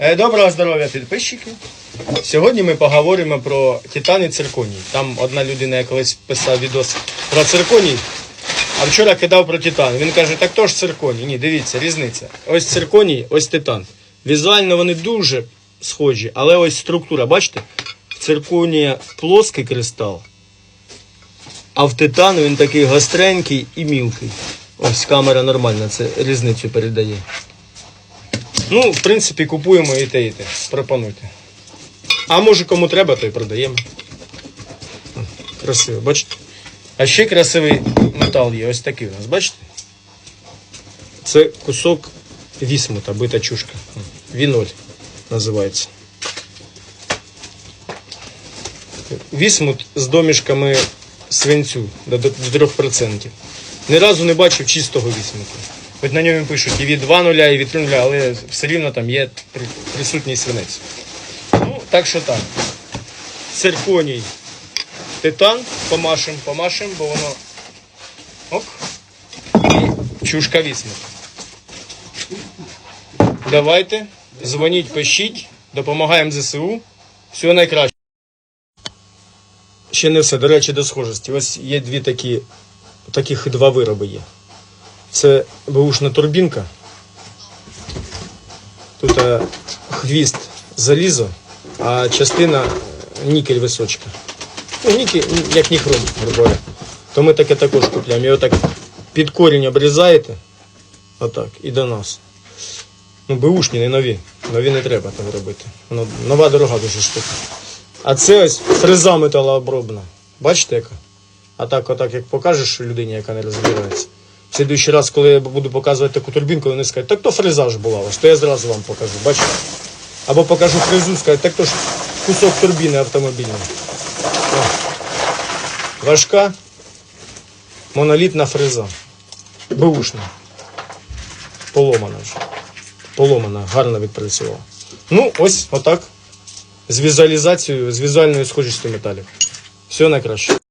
Е, Доброго здоров'я, підписчики. Сьогодні ми поговоримо про титан і цирконій. Там одна людина я колись писав відос про цирконій, а вчора кидав про титан. Він каже, так то ж цирконій. Ні, дивіться, різниця. Ось цирконій, ось титан. Візуально вони дуже схожі, але ось структура, бачите? В цирконія плоский кристал, а в титану він такий гостренький і мілкий. Ось камера нормальна, це різницю передає. Ну, в принципі, купуємо і те, і те. Пропонуйте. А може кому треба, то й продаємо. Красиво, бачите? А ще красивий метал є, ось такий у нас, бачите? Це кусок вісмута, бита чушка. Віноль називається. Вісмут з домішками свинцю до, до 3%. Ні разу не бачив чистого вісмуту. Хоч на ньому пишуть і від 2 нуля, і від 3 нуля, але все рівно там є при- присутній свинець. Ну, так що так. Цирконій титан, помашем, помашем, бо воно. Оп. І чушка вісмут. Давайте, дзвоніть, пишіть, допомагаємо ЗСУ. Всього найкраще. Ще не все. До речі, до схожості. Ось є дві такі, таких два вироби є. Це бушна турбінка. Тут е, хвіст залізо, а частина е, нікель височка. Ну, нікель, як ніхром, грубо говоря. То ми таке також купляємо. Його так під корінь обрізаєте. Отак, і до нас. Ну, беушні, не нові. Нові не треба так робити. Воно нова дорога дуже штука. А це ось фреза металообробна. Бачите яка? А так, отак, як покажеш людині, яка не розбирається. В слідуючий раз, коли я буду показувати таку турбінку, вони скажуть, так то фреза ж була, то я зразу вам покажу, бачите? Або покажу фрезу, скажуть, так то ж кусок турбіни автомобільної. Важка, монолітна фреза. Бушна. Поломана вже. Поломана, гарно відпрацювала. Ну, ось отак. З візуалізацією, з візуальною схожістю металів. Всього найкраще.